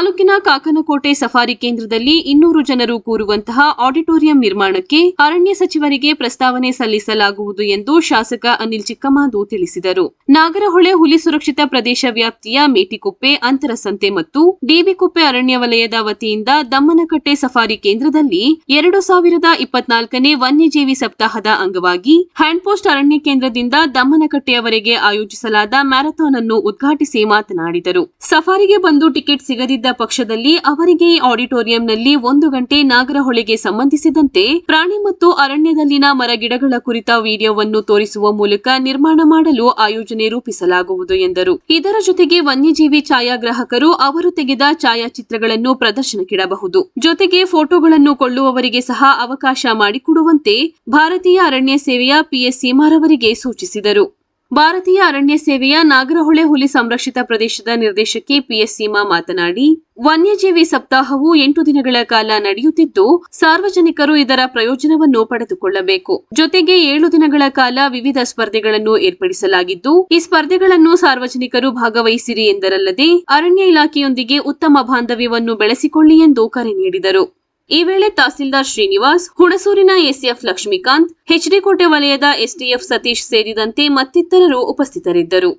ತಾಲೂಕಿನ ಕಾಕನಕೋಟೆ ಸಫಾರಿ ಕೇಂದ್ರದಲ್ಲಿ ಇನ್ನೂರು ಜನರು ಕೂರುವಂತಹ ಆಡಿಟೋರಿಯಂ ನಿರ್ಮಾಣಕ್ಕೆ ಅರಣ್ಯ ಸಚಿವರಿಗೆ ಪ್ರಸ್ತಾವನೆ ಸಲ್ಲಿಸಲಾಗುವುದು ಎಂದು ಶಾಸಕ ಅನಿಲ್ ಚಿಕ್ಕಮಾದು ತಿಳಿಸಿದರು. ನಾಗರಹೊಳೆ ಹುಲಿ ಸುರಕ್ಷಿತ ಪ್ರದೇಶ ವ್ಯಾಪ್ತಿಯ ಮೇಟಿಕುಪ್ಪೆ ಅಂತರಸಂತೆ ಮತ್ತು ಡಿಬಿಕುಪ್ಪೆ ಅರಣ್ಯ ವಲಯದ ವತಿಯಿಂದ ದಮ್ಮನಕಟ್ಟೆ ಸಫಾರಿ ಕೇಂದ್ರದಲ್ಲಿ ಎರಡು ಸಾವಿರದ ಇಪ್ಪತ್ನಾಲ್ಕನೇ ವನ್ಯಜೀವಿ ಸಪ್ತಾಹದ ಅಂಗವಾಗಿ ಹ್ಯಾಂಡ್ಪೋಸ್ಟ್ ಅರಣ್ಯ ಕೇಂದ್ರದಿಂದ ದಮ್ಮನಕಟ್ಟೆಯವರೆಗೆ ಆಯೋಜಿಸಲಾದ ಮ್ಯಾರಥಾನ್ ಅನ್ನು ಉದ್ಘಾಟಿಸಿ ಮಾತನಾಡಿದರು. ಸಫಾರಿಗೆ ಬಂದು ಟಿಕೆಟ್ ಸಿಗದಿದ್ದ ಪಕ್ಷದಲ್ಲಿ ಅವರಿಗೆ ಆಡಿಟೋರಿಯಂನಲ್ಲಿ ಒಂದು ಗಂಟೆ ನಾಗರಹೊಳೆಗೆ ಸಂಬಂಧಿಸಿದಂತೆ ಪ್ರಾಣಿ ಮತ್ತು ಅರಣ್ಯದಲ್ಲಿನ ಮರಗಿಡಗಳ ಕುರಿತ ವಿಡಿಯೋವನ್ನು ತೋರಿಸುವ ಮೂಲಕ ನಿರ್ಮಾಣ ಮಾಡಲು ಆಯೋಜನೆ ರೂಪಿಸಲಾಗುವುದು ಎಂದರು. ಇದರ ಜೊತೆಗೆ ವನ್ಯಜೀವಿ ಛಾಯಾಗ್ರಾಹಕರು ಅವರು ತೆಗೆದ ಛಾಯಾಚಿತ್ರಗಳನ್ನು ಪ್ರದರ್ಶನಕ್ಕಿಡಬಹುದು. ಜೊತೆಗೆ ಫೋಟೋಗಳನ್ನು ಕೊಳ್ಳುವವರಿಗೆ ಸಹ ಅವಕಾಶ ಮಾಡಿಕೊಡುವಂತೆ ಭಾರತೀಯ ಅರಣ್ಯ ಸೇವೆಯ ಪಿಎಸ್ ಸೀಮಾರವರಿಗೆ ಸೂಚಿಸಿದರು. ಭಾರತೀಯ ಅರಣ್ಯ ಸೇವೆಯ ನಾಗರಹೊಳೆ ಹುಲಿ ಸಂರಕ್ಷಿತ ಪ್ರದೇಶದ ನಿರ್ದೇಶಕಿ ಪಿಎಸ್ ಸೀಮಾ ಮಾತನಾಡಿ, ವನ್ಯಜೀವಿ ಸಪ್ತಾಹವು ಎಂಟು ದಿನಗಳ ಕಾಲ ನಡೆಯುತ್ತಿದ್ದು, ಸಾರ್ವಜನಿಕರು ಇದರ ಪ್ರಯೋಜನವನ್ನು ಪಡೆದುಕೊಳ್ಳಬೇಕು. ಜೊತೆಗೆ ಏಳು ದಿನಗಳ ಕಾಲ ವಿವಿಧ ಸ್ಪರ್ಧೆಗಳನ್ನು ಏರ್ಪಡಿಸಲಾಗಿದ್ದು, ಈ ಸ್ಪರ್ಧೆಗಳನ್ನು ಸಾರ್ವಜನಿಕರು ಭಾಗವಹಿಸಿರಿ ಎಂದರಲ್ಲದೆ, ಅರಣ್ಯ ಇಲಾಖೆಯೊಂದಿಗೆ ಉತ್ತಮ ಬಾಂಧವ್ಯವನ್ನು ಬೆಳೆಸಿಕೊಳ್ಳಿ ಎಂದು ಕರೆ ನೀಡಿದರು. ಈ ವೇಳೆ ತಹಸೀಲ್ದಾರ್ ಶ್ರೀನಿವಾಸ್, ಹುಣಸೂರಿನ ಎಸಿಎಫ್ ಲಕ್ಷ್ಮೀಕಾಂತ್ ಹೆಚ್ಡಿಕೋಟೆ ವಲಯದ ಎಸ್ಟಿಎಫ್ ಸತೀಶ್ ಸೇರಿದಂತೆ ಮತ್ತಿತರರು ಉಪಸ್ಥಿತರಿದ್ದರು.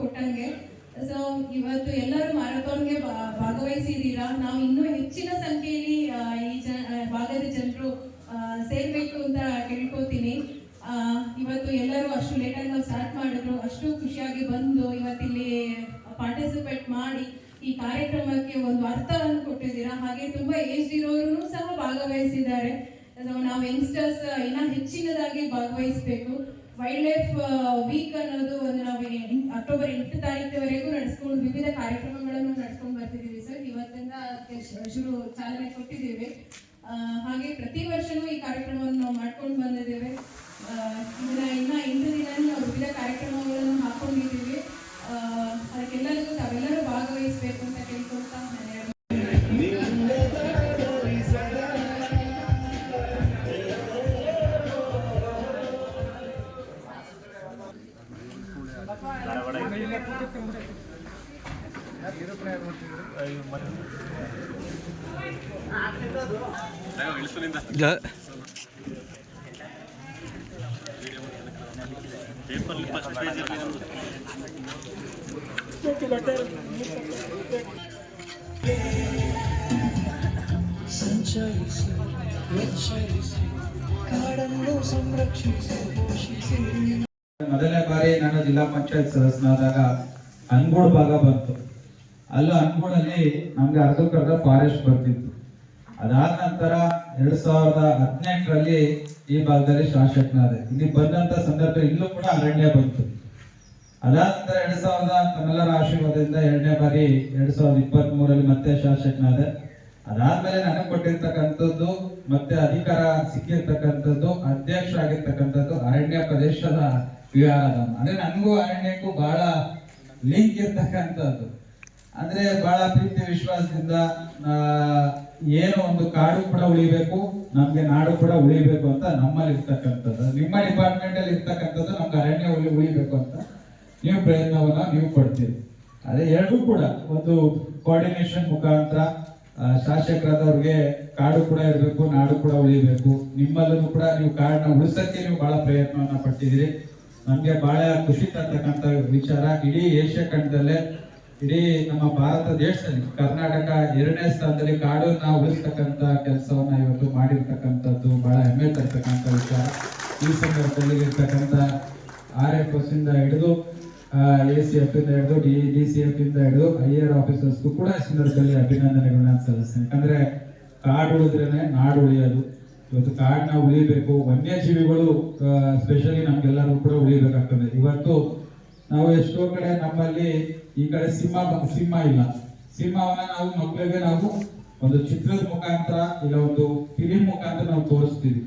ಕೊಟ್ಟಂಗೆ. ಸೊ ಇವತ್ತು ಎಲ್ಲರೂ ಮ್ಯಾರಥಾನ್ಗೆ ಭಾಗವಹಿಸಿದ್ದೀರಾ? ನಾವು ಇನ್ನೂ ಹೆಚ್ಚಿನ ಮಾಡಿ ಈ ಕಾರ್ಯಕ್ರಮಕ್ಕೆ ಒಂದು ಅರ್ಥವನ್ನು ಕೊಟ್ಟಿದ್ದೀರಾ? ಹಾಗೆ ತುಂಬಾ ಏಜ್ ಇರೋರು ಸಹ ಭಾಗವಹಿಸಿದ್ದಾರೆ. ನಾವು ಯಂಗ್ಸ್ಟರ್ಸ್ ಇನ್ನ ಹೆಚ್ಚಿನದಾಗಿ ಭಾಗವಹಿಸಬೇಕು. ವೈಲ್ಡ್ ಲೈಫ್ ವೀಕ್ ಅನ್ನೋದು ಒಂದು ನಾವು ಅಕ್ಟೋಬರ್ ಎಂಟು ತಾರೀಕಿನವರೆಗೂ ನಡೆಸ್ಕೊಂಡು ವಿವಿಧ ಕಾರ್ಯಕ್ರಮಗಳನ್ನು ನಡೆಸ್ಕೊಂಡು ಬರ್ತಿದ್ದೀವಿ ಸರ್. ಇವತ್ತಿಂದ ಶುರು ಚಾಲನೆ ಕೊಟ್ಟಿದ್ದೀವಿ. ಹಾಗೆ ಪ್ರತಿ ವರ್ಷನೂ ಈ ಕಾರ್ಯಕ್ರಮವನ್ನು ನಾವು ಮಾಡ್ಕೊಂಡು ಬಂದಿದ್ದೇವೆ. ಇದನ್ನ ಇನ್ನ ಎಂಟು ದಿನ ವಿವಿಧ ಕಾರ್ಯಕ್ರಮಗಳನ್ನು ಹಾಕೊಂಡಿದ್ದೀವಿ. ಸಂರಕ್ಷಿಸಿ ಮೊದಲನೇ ಬಾರಿ ನಾನು ಜಿಲ್ಲಾ ಪಂಚಾಯತ್ ಸದಸ್ಯನಾದಾಗ ಅನ್ಗೋಡ್ ಭಾಗ ಬಂತು. ಅಲ್ಲೂ ಅನ್ಗೋಡಲ್ಲಿ ನಮ್ಗೆ ಅರ್ಧಕ್ಕರ್ಧ ಫಾರೆಸ್ಟ್ ಬರ್ತಿತ್ತು. ಅದಾದ ನಂತರ ಎರಡ್ ಸಾವಿರದ ಹದಿನೆಂಟರಲ್ಲಿ ಈ ಭಾಗದಲ್ಲಿ ಶಾಸಕನಾದೆ. ಇಲ್ಲಿ ಬಂದಂತ ಸಂದರ್ಭ ಇಲ್ಲೂ ಕೂಡ ಅರಣ್ಯ ಬಂತು. ಅದಾದ ನಂತರ ಎರಡ್ ಸಾವಿರದ ತಮ್ಮೆಲ್ಲರ ಆಶೀರ್ವಾದದಿಂದ ಎರಡನೇ ಬಾರಿ ಎರಡ್ ಸಾವಿರದ ಇಪ್ಪತ್ತ್ ಮೂರಲ್ಲಿ ಮತ್ತೆ ಶಾಸಕನಾದೆ. ಅದಾದ್ಮೇಲೆ ನನಗೆ ಕೊಟ್ಟಿರ್ತಕ್ಕಂಥದ್ದು ಮತ್ತೆ ಅಧಿಕಾರ ಸಿಕ್ಕಿರ್ತಕ್ಕಂಥದ್ದು ಅಧ್ಯಕ್ಷ ಆಗಿರ್ತಕ್ಕಂಥದ್ದು ಅರಣ್ಯ ಪ್ರದೇಶದ ವಿಹಾರದ ಅಂದ್ರೆ ನನಗೂ ಅರಣ್ಯಕ್ಕೂ ಬಹಳ ಲಿಂಕ್ ಇರ್ತಕ್ಕಂಥದ್ದು. ಅಂದ್ರೆ ಬಹಳ ಪ್ರೀತಿ ವಿಶ್ವಾಸದಿಂದ ಏನು ಒಂದು ಕಾಡು ಕೂಡ ಉಳಿಬೇಕು, ನಮ್ಗೆ ನಾಡು ಕೂಡ ಉಳಿಬೇಕು ಅಂತ ನಮ್ಮಲ್ಲಿ ಇರ್ತಕ್ಕಂಥದ್ದು. ನಿಮ್ಮ ಡಿಪಾರ್ಟ್ಮೆಂಟ್ ಅಲ್ಲಿ ಇರ್ತಕ್ಕಂಥದ್ದು ನಮ್ಗೆ ಅರಣ್ಯ ಉಳಿ, ಉಳಿಬೇಕು ಅಂತ ನೀವು ಪ್ರಯತ್ನವನ್ನ ನೀವು ಕೊಡ್ತೀರಿ ಅದೇ ಎರಡೂ ಕೂಡ ಒಂದು ಕೋಆರ್ಡಿನೇಷನ್ ಮುಖಾಂತರ ಶಾಸಕರಾದವ್ರಿಗೆ ಕಾಡು ಕೂಡ ಇರಬೇಕು, ನಾಡು ಕೂಡ ಉಳಿಬೇಕು. ನಿಮ್ಮಲ್ಲೂ ಕೂಡ ನೀವು ಕಾಡನ್ನ ಉಳಿಸಕ್ಕೆ ನೀವು ಬಹಳ ಪ್ರಯತ್ನವನ್ನ ಪಟ್ಟಿದ್ದೀರಿ ನಮ್ಗೆ ಬಹಳ ಖುಷಿ ತರ್ತಕ್ಕಂಥ ವಿಚಾರ. ಇಡೀ ಏಷ್ಯಾ ಖಂಡದಲ್ಲೇ ಇಡೀ ನಮ್ಮ ಭಾರತ ದೇಶದಲ್ಲಿ ಕರ್ನಾಟಕ ಎರಡನೇ ಸ್ಥಾನದಲ್ಲಿ ಕಾಡನ್ನ ಉಳಿಸ್ತಕ್ಕಂಥ ಕೆಲಸವನ್ನ ಇವತ್ತು ಮಾಡಿರ್ತಕ್ಕಂಥದ್ದು ಬಹಳ ಹೆಮ್ಮೆ ತರ್ತಕ್ಕಂಥ ವಿಚಾರ. ಈ ಸಂದರ್ಭದಲ್ಲಿ ಇರ್ತಕ್ಕಂಥ ಆರ್ ಎಫ್ ಎಸ್ ಇಂದ ಹಿಡಿದು ಎ ಸಿ ಎಫ್ ಇಂದ ಹಿಡಿದು ಡಿ ಡಿ ಸಿ ಎಫ್ ಇಂದ ಹಿಡಿದು ಐ ಆರ್ ಆಫೀಸರ್ಸ್ಗೂ ಕೂಡ ಈ ಸಂದರ್ಭದಲ್ಲಿ ಅಭಿನಂದನೆಗಳನ್ನ ಸಲ್ಲಿಸ್ತೇನೆ. ಯಾಕಂದ್ರೆ ಕಾಡು ಉಳಿದ್ರೇನೆ ನಾಡು ಉಳಿಯೋದು. ಇವತ್ತು ಕಾಡನ್ನ ಉಳಿಬೇಕು. ವನ್ಯಜೀವಿಗಳು ಸ್ಪೆಷಲಿ ನಮ್ಗೆಲ್ಲರೂ ಕೂಡ ಉಳಿಬೇಕಾಗ್ತದೆ. ಇವತ್ತು ನಾವು ಎಷ್ಟೋ ಕಡೆ ನಮ್ಮಲ್ಲಿ ಈ ಕಡೆ ಸಿಂಹ ಸಿಂಹ ಇಲ್ಲ. ಸಿಂಹವನ್ನ ನಾವು ಮಕ್ಕಳಿಗೆ ನಾವು ಒಂದು ಚಿತ್ರದ ಮುಖಾಂತರ ಇಲ್ಲ ಒಂದು ಫಿಲಿಂ ಮುಖಾಂತರ ನಾವು ತೋರಿಸ್ತೀವಿ.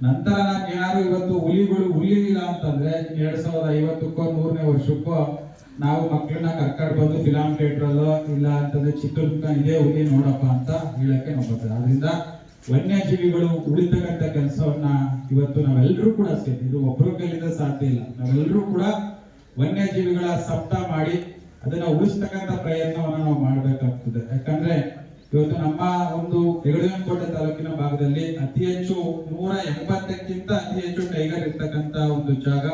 ನಂತರ ನಾನು ಏನಾದ್ರು ಇವತ್ತು ಹುಲಿಗಳು ಹುಲಿ ಇಲ್ಲ ಅಂತಂದ್ರೆ ಎರಡ್ ಸಾವಿರದ ಐವತ್ತಕ್ಕೋ ನೂರನೇ ವರ್ಷಕ್ಕೋ ನಾವು ಮಕ್ಕಳನ್ನ ಕರ್ಕೊಂಡು ಬಂದು ಫಿಲಾಮ್ ಥಿಯೇಟರ್ ಅಲ್ಲೋ ಇಲ್ಲ ಅಂತಂದ್ರೆ ಚಿತ್ರದುರ್ಗ ಇದೇ ಹುಲಿ ನೋಡಪ್ಪ ಅಂತ ಹೇಳಕ್ಕೆ ನಾವು ಬರ್ತದೆ ಆದ್ರಿಂದ ವನ್ಯಜೀವಿಗಳು ಉಳಿತಕ್ಕಂಥ ಕೆಲಸವನ್ನ ಇವತ್ತು ನಾವೆಲ್ಲರೂ ಕೂಡ ಸೇರಿ, ಇದು ಒಬ್ಬರ ಕೈಲಿಂದ ಸಾಧ್ಯ ಇಲ್ಲ. ನಾವೆಲ್ಲರೂ ಕೂಡ ವನ್ಯಜೀವಿಗಳ ಸಪ್ತ ಮಾಡಿ ಅದನ್ನ ಉಳಿಸ್ತಕ್ಕಂಥ ಪ್ರಯತ್ನವನ್ನ ನಾವು ಮಾಡಬೇಕಾಗ್ತದೆ. ಯಾಕಂದ್ರೆ ಇವತ್ತು ನಮ್ಮ ಒಂದು ಹೆಗಡಗನಕೋಟೆ ತಾಲೂಕಿನ ಭಾಗದಲ್ಲಿ ಅತಿ ಹೆಚ್ಚು ನೂರ ಎಂಬತ್ತಕ್ಕಿಂತ ಅತಿ ಹೆಚ್ಚು ಟೈಗರ್ ಇರ್ತಕ್ಕಂತ ಒಂದು ಜಾಗ.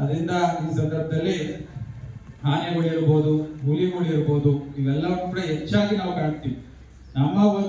ಅದರಿಂದ ಈ ಸಂದರ್ಭದಲ್ಲಿ ಆನೆಗಳು ಇರ್ಬೋದು ಇವೆಲ್ಲವನ್ನು ಕೂಡ ಹೆಚ್ಚಾಗಿ ನಾವು ಕಾಣ್ತೀವಿ. ನಮ್ಮ ಒಂದು